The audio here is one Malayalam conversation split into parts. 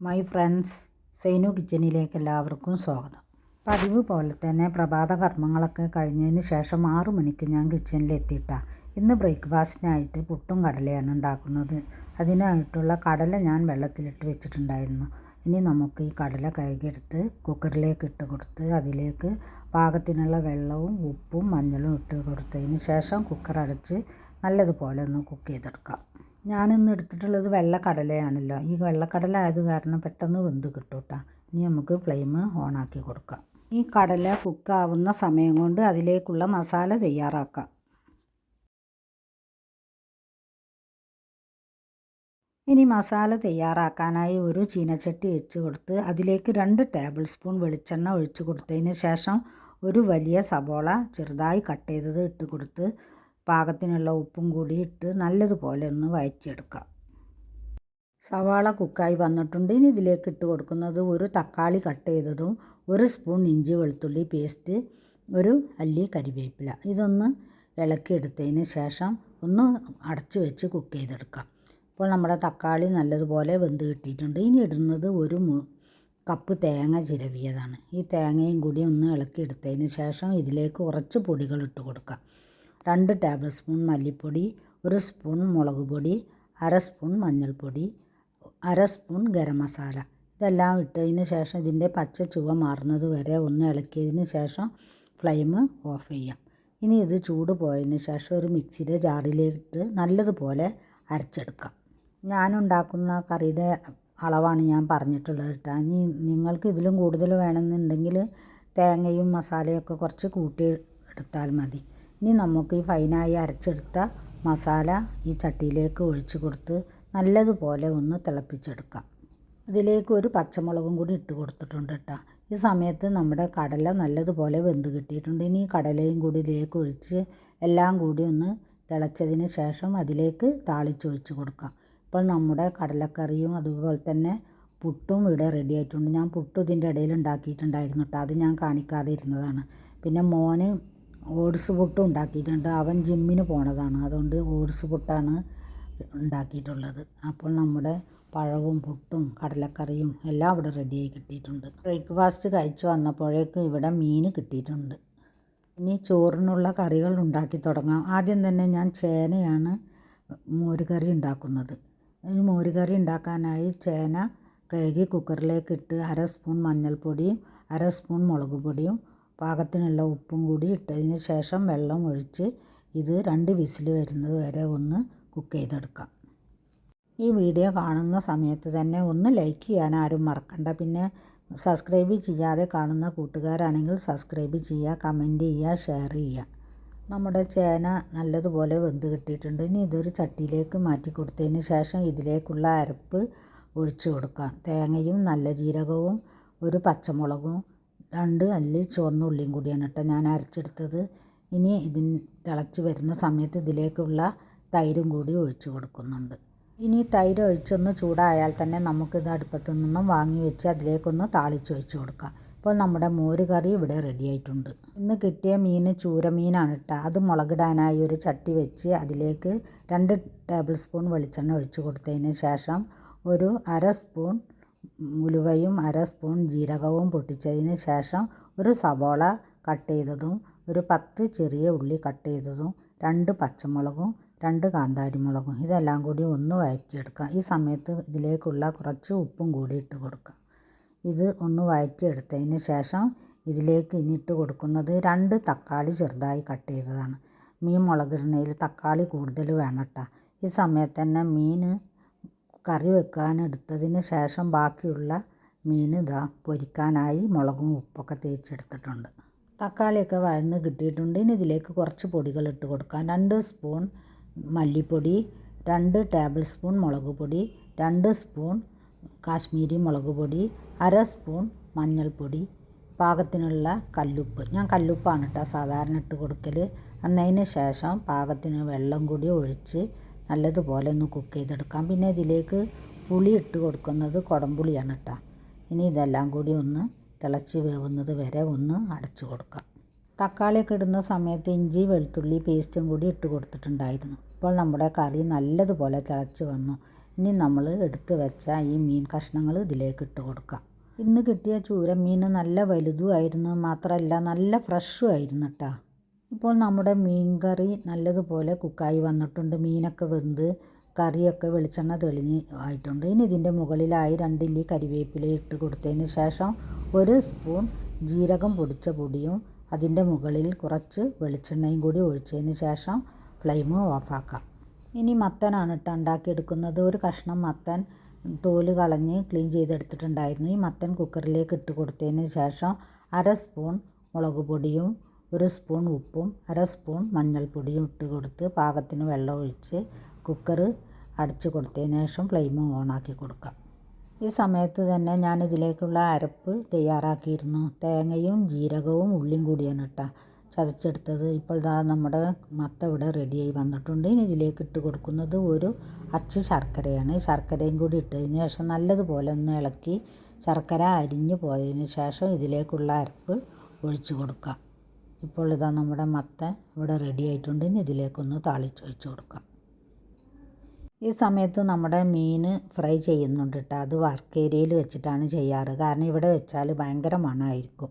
മൈ ഫ്രണ്ട്സ് സൈനു കിച്ചനിലേക്ക് എല്ലാവർക്കും സ്വാഗതം. പതിവ് പോലെ തന്നെ പ്രഭാത കർമ്മങ്ങളൊക്കെ കഴിഞ്ഞതിന് ശേഷം ആറു മണിക്ക് ഞാൻ കിച്ചണിൽ എത്തിയിട്ടാണ് ഇന്ന് ബ്രേക്ക്ഫാസ്റ്റിനായിട്ട് പുട്ടും കടലയാണ് ഉണ്ടാക്കുന്നത്. അതിനായിട്ടുള്ള കടല ഞാൻ വെള്ളത്തിലിട്ട് വെച്ചിട്ടുണ്ടായിരുന്നു. ഇനി നമുക്ക് ഈ കടല കഴുകിയെടുത്ത് കുക്കറിലേക്ക് ഇട്ട് കൊടുത്ത് അതിലേക്ക് പാകത്തിനുള്ള വെള്ളവും ഉപ്പും മഞ്ഞളും ഇട്ട് കൊടുത്തതിന് ശേഷം കുക്കർ അടച്ച് നല്ലതുപോലെ ഒന്ന് കുക്ക് ചെയ്തെടുക്കാം. ഞാനിന്ന് എടുത്തിട്ടുള്ളത് വെള്ളക്കടലയാണല്ലോ. ഈ വെള്ളക്കടല ആയത് കാരണം പെട്ടെന്ന് വെന്ത് കിട്ടും കേട്ടോ ഇനി നമുക്ക് ഫ്ലെയിം ഓണാക്കി കൊടുക്കാം. ഈ കടല കുക്കാവുന്ന സമയം കൊണ്ട് അതിലേക്കുള്ള മസാല തയ്യാറാക്കാം. ഇനി മസാല തയ്യാറാക്കാനായി ഒരു ചീനച്ചട്ടി വെച്ച് കൊടുത്ത് അതിലേക്ക് രണ്ട് ടേബിൾ സ്പൂൺ വെളിച്ചെണ്ണ ഒഴിച്ച് കൊടുത്തതിന് ശേഷം ഒരു വലിയ സബോള ചെറുതായി കട്ട് ചെയ്തത് ഇട്ട് കൊടുത്ത് പാകത്തിനുള്ള ഉപ്പും കൂടി ഇട്ട് നല്ലതുപോലെ ഒന്ന് വഴറ്റിയെടുക്കാം സവാള കുക്കായി വന്നിട്ടുണ്ട്. ഇനി ഇതിലേക്ക് ഇട്ട് കൊടുക്കുന്നത് ഒരു തക്കാളി കട്ട് ചെയ്തതും ഒരു സ്പൂൺ ഇഞ്ചി വെളുത്തുള്ളി പേസ്റ്റ് ഒരു അല്ലി കരിവേപ്പില. ഇതൊന്ന് ഇളക്കിയെടുത്തതിന് ശേഷം ഒന്ന് അടച്ച് വെച്ച് കുക്ക് ചെയ്തെടുക്കാം. ഇപ്പോൾ നമ്മുടെ തക്കാളി നല്ലതുപോലെ വെന്ത് കിട്ടിയിട്ടുണ്ട്. ഇനി ഇടുന്നത് ഒരു കപ്പ് തേങ്ങ ചിരവിയതാണ്. ഈ തേങ്ങയും കൂടി ഒന്ന് ഇളക്കിയെടുത്തതിന് ശേഷം ഇതിലേക്ക് കുറച്ച് പൊടികൾ ഇട്ട് കൊടുക്കാം. രണ്ട് ടേബിൾ സ്പൂൺ മല്ലിപ്പൊടി ഒരു സ്പൂൺ മുളക് പൊടി അര സ്പൂൺ മഞ്ഞൾപ്പൊടി അര സ്പൂൺ ഗരം മസാല. ഇതെല്ലാം ഇട്ടതിന് ശേഷം ഇതിന്റെ പച്ച ചുവ മാറുന്നത് വരെ ഒന്ന് ഇളക്കിയതിന് ശേഷം ഫ്ലെയിം ഓഫ് ചെയ്യാം. ഇനി ഇത് ചൂട് പോയതിന് ശേഷം ഒരു മിക്സിയുടെ ജാറിലിട്ട് നല്ലതുപോലെ അരച്ചെടുക്കാം. ഞാനുണ്ടാക്കുന്ന കറിയുടെ അളവാണ് ഞാൻ പറഞ്ഞിട്ടുള്ളത് കേട്ടോ. ഇനി നിങ്ങൾക്ക് ഇതിലും കൂടുതൽ വേണമെന്നുണ്ടെങ്കിൽ തേങ്ങയും മസാലയൊക്കെ കുറച്ച് കൂട്ടി എടുത്താൽ മതി. ഇനി നമുക്ക് ഈ ഫൈനായി അരച്ചെടുത്ത മസാല ഈ ചട്ടിയിലേക്ക് ഒഴിച്ച് കൊടുത്ത് നല്ലതുപോലെ ഒന്ന് തിളപ്പിച്ചെടുക്കാം. ഇതിലേക്ക് ഒരു പച്ചമുളകും കൂടി ഇട്ട് കൊടുത്തിട്ടുണ്ട് കേട്ടോ. ഈ സമയത്ത് നമ്മുടെ കടല നല്ലതുപോലെ വെന്ത് കിട്ടിയിട്ടുണ്ട്. ഇനി കടലയും കൂടി ഇതിലേക്ക് ഒഴിച്ച് എല്ലാം കൂടി ഒന്ന് തിളച്ചതിന് ശേഷം അതിലേക്ക് താളിച്ചൊഴിച്ച് കൊടുക്കാം. ഇപ്പോൾ നമ്മുടെ കടലക്കറിയും അതുപോലെ തന്നെ പുട്ടും ഇവിടെ റെഡി ആയിട്ടുണ്ട്. ഞാൻ പുട്ടും ഇതിന്റെ ഇടയിൽ ഉണ്ടാക്കിയിട്ടുണ്ടായിരുന്നു കേട്ടോ. അത് ഞാൻ കാണിക്കാതെ ഇരുന്നതാണ്. പിന്നെ മോന് ഓട്സ് പുട്ടും ഉണ്ടാക്കിയിട്ടുണ്ട്. അവൻ ജിമ്മിന് പോണതാണ്. അതുകൊണ്ട് ഓട്സ് പുട്ടാണ് ഉണ്ടാക്കിയിട്ടുള്ളത്. അപ്പോൾ നമ്മുടെ പഴവും പുട്ടും കടലക്കറിയും എല്ലാം ഇവിടെ റെഡിയായി കിട്ടിയിട്ടുണ്ട്. ബ്രേക്ക്ഫാസ്റ്റ് കഴിച്ചു വന്നപ്പോഴേക്കും ഇവിടെ മീൻ കിട്ടിയിട്ടുണ്ട്. ഇനി ചോറിനുള്ള കറികൾ ഉണ്ടാക്കി തുടങ്ങാം. ആദ്യം തന്നെ ഞാൻ ചേനയാണ് മോരുകറി ഉണ്ടാക്കുന്നത്. ഈ മോരുകറി ഉണ്ടാക്കാനായി ചേന കഴുകി കുക്കറിലേക്ക് ഇട്ട് അര സ്പൂൺ മഞ്ഞൾപ്പൊടിയും അര സ്പൂൺ മുളക് പൊടിയും പാകത്തിനുള്ള ഉപ്പും കൂടി ഇട്ടതിന് ശേഷം വെള്ളം ഒഴിച്ച് ഇത് രണ്ട് വിസിൽ വരുന്നത് വരെ ഒന്ന് കുക്ക് ചെയ്തെടുക്കാം. ഈ വീഡിയോ കാണുന്ന സമയത്ത് തന്നെ ഒന്ന് ലൈക്ക് ചെയ്യാൻ ആരും മറക്കണ്ട. പിന്നെ സബ്സ്ക്രൈബ് ചെയ്യാതെ കാണുന്ന കൂട്ടുകാരാണെങ്കിൽ സബ്സ്ക്രൈബ് ചെയ്യുക കമന്റ് ചെയ്യുക ഷെയർ ചെയ്യുക. നമ്മുടെ ചേന നല്ലതുപോലെ വെന്ത് കിട്ടിയിട്ടുണ്ട്. ഇനി ഇതൊരു ചട്ടിയിലേക്ക് മാറ്റി കൊടുത്തതിന് ശേഷം ഇതിലേക്കുള്ള അരപ്പ് ഒഴിച്ചു കൊടുക്കാം. തേങ്ങയും നല്ല ജീരകവും ഒരു പച്ചമുളകും രണ്ട് അല്ലി ചുവന്ന ഉള്ളിയും കൂടിയാണ് കേട്ടോ ഞാൻ അരച്ചെടുത്തത്. ഇനി ഇതിന് തിളച്ച് വരുന്ന സമയത്ത് ഇതിലേക്കുള്ള തൈരും കൂടി ഒഴിച്ച് കൊടുക്കുന്നുണ്ട്. ഇനി തൈര് ഒഴിച്ചൊന്ന് ചൂടായാൽ തന്നെ നമുക്കിത് അടുപ്പത്തു നിന്നും വാങ്ങി വെച്ച് അതിലേക്കൊന്ന് താളിച്ചൊഴിച്ച് കൊടുക്കാം. ഇപ്പോൾ നമ്മുടെ മോര് കറി ഇവിടെ റെഡി ആയിട്ടുണ്ട്. ഇന്ന് കിട്ടിയ മീൻ ചൂരമീനാണ് കേട്ടോ. അത് മുളകിടാനായി ഒരു ചട്ടി വെച്ച് അതിലേക്ക് രണ്ട് ടേബിൾ സ്പൂൺ വെളിച്ചെണ്ണ ഒഴിച്ച് കൊടുത്തതിന് ശേഷം ഒരു അര സ്പൂൺ ഉലുവയും അര സ്പൂൺ ജീരകവും പൊട്ടിച്ചതിന് ശേഷം ഒരു സവോള കട്ട് ചെയ്തതും ഒരു പത്ത് ചെറിയ ഉള്ളി കട്ട് ചെയ്തതും രണ്ട് പച്ചമുളകും രണ്ട് കാന്താരിമുളകും ഇതെല്ലാം കൂടി ഒന്ന് വഴറ്റിയെടുക്കാം ഈ സമയത്ത് ഇതിലേക്കുള്ള കുറച്ച് ഉപ്പും കൂടി ഇട്ട് കൊടുക്കാം ഇത് ഒന്ന് വഴറ്റിയെടുത്തതിന് ശേഷം ഇതിലേക്ക് ഇനി ഇട്ട് കൊടുക്കുന്നത് രണ്ട് തക്കാളി ചെറുതായി കട്ട് ചെയ്തതാണ്. മീൻ മുളകിടുന്നതിൽ തക്കാളി കൂടുതൽ വേണം കേട്ടോ. ഈ സമയത്ത് തന്നെ മീൻ കറി വെക്കാൻ എടുത്തതിന് ശേഷം ബാക്കിയുള്ള മീൻ ഇതാ പൊരിക്കാനായി മുളകും ഉപ്പൊക്കെ തേച്ചെടുത്തിട്ടുണ്ട്. തക്കാളിയൊക്കെ വഴന്ന് കിട്ടിയിട്ടുണ്ട്. ഇനി ഇതിലേക്ക് കുറച്ച് പൊടികൾ ഇട്ട് കൊടുക്കാം. രണ്ട് സ്പൂൺ മല്ലിപ്പൊടി രണ്ട് ടേബിൾ സ്പൂൺ മുളക് പൊടി രണ്ട് സ്പൂൺ കാശ്മീരി മുളക് പൊടി അര സ്പൂൺ മഞ്ഞൾപ്പൊടി പാകത്തിനുള്ള കല്ലുപ്പ്. ഞാൻ കല്ലുപ്പാണ് കേട്ടോ സാധാരണ ഇട്ട് കൊടുക്കൽ എന്നതിന് ശേഷം പാകത്തിന് വെള്ളം കൂടി ഒഴിച്ച് നല്ലതുപോലെ ഒന്ന് കുക്ക് ചെയ്തെടുക്കാം. പിന്നെ ഇതിലേക്ക് പുളി ഇട്ട് കൊടുക്കുന്നത് കുടംപുളിയാണ് കേട്ടോ ഇനി ഇതെല്ലാം കൂടി ഒന്ന് തിളച്ച് വേവുന്നത് വരെ ഒന്ന് അടച്ചു കൊടുക്കാം. തക്കാളിയൊക്കെ ഇടുന്ന സമയത്ത് ഇഞ്ചി വെളുത്തുള്ളി പേസ്റ്റും കൂടി ഇട്ട് കൊടുത്തിട്ടുണ്ടായിരുന്നു. ഇപ്പോൾ നമ്മുടെ കറി നല്ലതുപോലെ തിളച്ച് വന്നു. ഇനി നമ്മൾ എടുത്തു വെച്ച ഈ മീൻ കഷ്ണങ്ങൾ ഇതിലേക്ക് ഇട്ട് കൊടുക്കാം. ഇന്ന് കിട്ടിയ ചൂരമീൻ നല്ല വലുതുമായിരുന്നു മാത്രമല്ല നല്ല ഫ്രഷും ആയിരുന്നു കേട്ടോ ഇപ്പോൾ നമ്മുടെ മീൻ കറി നല്ലതുപോലെ കുക്കായി വന്നിട്ടുണ്ട്. മീനൊക്കെ വെന്ത് കറിയൊക്കെ വെളിച്ചെണ്ണ തെളിഞ്ഞ് ആയിട്ടുണ്ട്. ഇനി ഇതിന്റെ മുകളിലായി രണ്ടില്ലി കരിവേപ്പില ഇട്ട് കൊടുത്തതിന് ശേഷം ഒരു സ്പൂൺ ജീരകം പൊടിച്ച പൊടിയും അതിന്റെ മുകളിൽ കുറച്ച് വെളിച്ചെണ്ണയും കൂടി ഒഴിച്ചതിന് ശേഷം ഫ്ലെയിം ഓഫാക്കാം. ഇനി മത്തനാണ് ഇട്ട് ഉണ്ടാക്കിയെടുക്കുന്നത്. ഒരു കഷ്ണം മത്തൻ തോൽ കളഞ്ഞ് ക്ലീൻ ചെയ്തെടുത്തിട്ടുണ്ടായിരുന്നു. ഈ മത്തൻ കുക്കറിലേക്ക് ഇട്ട് കൊടുത്തതിന് ശേഷം അര സ്പൂൺ മുളക് പൊടിയും ഒരു സ്പൂൺ ഉപ്പും അര സ്പൂൺ മഞ്ഞൾപ്പൊടിയും ഇട്ട് കൊടുത്ത് പാകത്തിന് വെള്ളം ഒഴിച്ച് കുക്കർ അടച്ച് കൊടുത്തതിന് ശേഷം ഫ്ലെയിം ഓണാക്കി കൊടുക്കാം. ഈ സമയത്ത് തന്നെ ഞാൻ ഇതിലേക്കുള്ള അരപ്പ് തയ്യാറാക്കിയിരുന്നു. തേങ്ങയും ജീരകവും ഉള്ളിയും കൂടിയാണ് കേട്ടോ ചതച്ചെടുത്തത്. ഇപ്പോൾ ദാ നമ്മുടെ മത്ത ഇവിടെ റെഡിയായി വന്നിട്ടുണ്ട്. ഇനി ഇതിലേക്ക് ഇട്ട് കൊടുക്കുന്നത് ഒരു അച്ച് ശർക്കരയാണ്. ശർക്കരയും കൂടി ഇട്ടതിന് ശേഷം നല്ലതുപോലെ ഒന്ന് ഇളക്കി ശർക്കര അരിഞ്ഞു പോയതിന് ശേഷം ഇതിലേക്കുള്ള അരപ്പ് ഒഴിച്ചു കൊടുക്കാം. ഇപ്പോൾ ഇതാ നമ്മുടെ മത്ത ഇവിടെ റെഡി ആയിട്ടുണ്ട്. ഇനി ഇതിലേക്കൊന്ന് താളിച്ച് വെച്ച് കൊടുക്കാം. ഈ സമയത്ത് നമ്മുടെ മീൻ ഫ്രൈ ചെയ്യുന്നുണ്ട് കേട്ടോ. അത് വർക്ക് ഏരിയയിൽ വെച്ചിട്ടാണ് ചെയ്യാറ്. കാരണം ഇവിടെ വെച്ചാൽ ഭയങ്കര മണമായിരിക്കും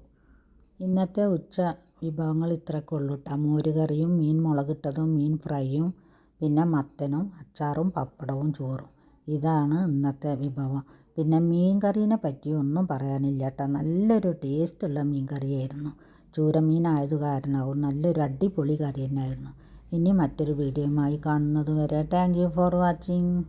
ഇന്നത്തെ ഉച്ച വിഭവങ്ങൾ ഇത്രയൊക്കെ ഉള്ളൂ കേട്ടോ. മോരുകറിയും മീൻ മുളകിട്ടതും മീൻ ഫ്രൈയും പിന്നെ മത്തനും അച്ചാറും പപ്പടവും ചോറും. ഇതാണ് ഇന്നത്തെ വിഭവം. പിന്നെ മീൻ കറീനെ പറ്റി ഒന്നും പറയാനില്ല കേട്ടോ. നല്ലൊരു ടേസ്റ്റുള്ള മീൻ കറിയായിരുന്നു. ചൂരമീനായത് കാരണമാവും. നല്ലൊരു അടിപൊളി കറി തന്നെയായിരുന്നു. ഇനി മറ്റൊരു വീഡിയോയുമായി കാണുന്നത് വരെ താങ്ക് യു ഫോർ വാച്ചിങ്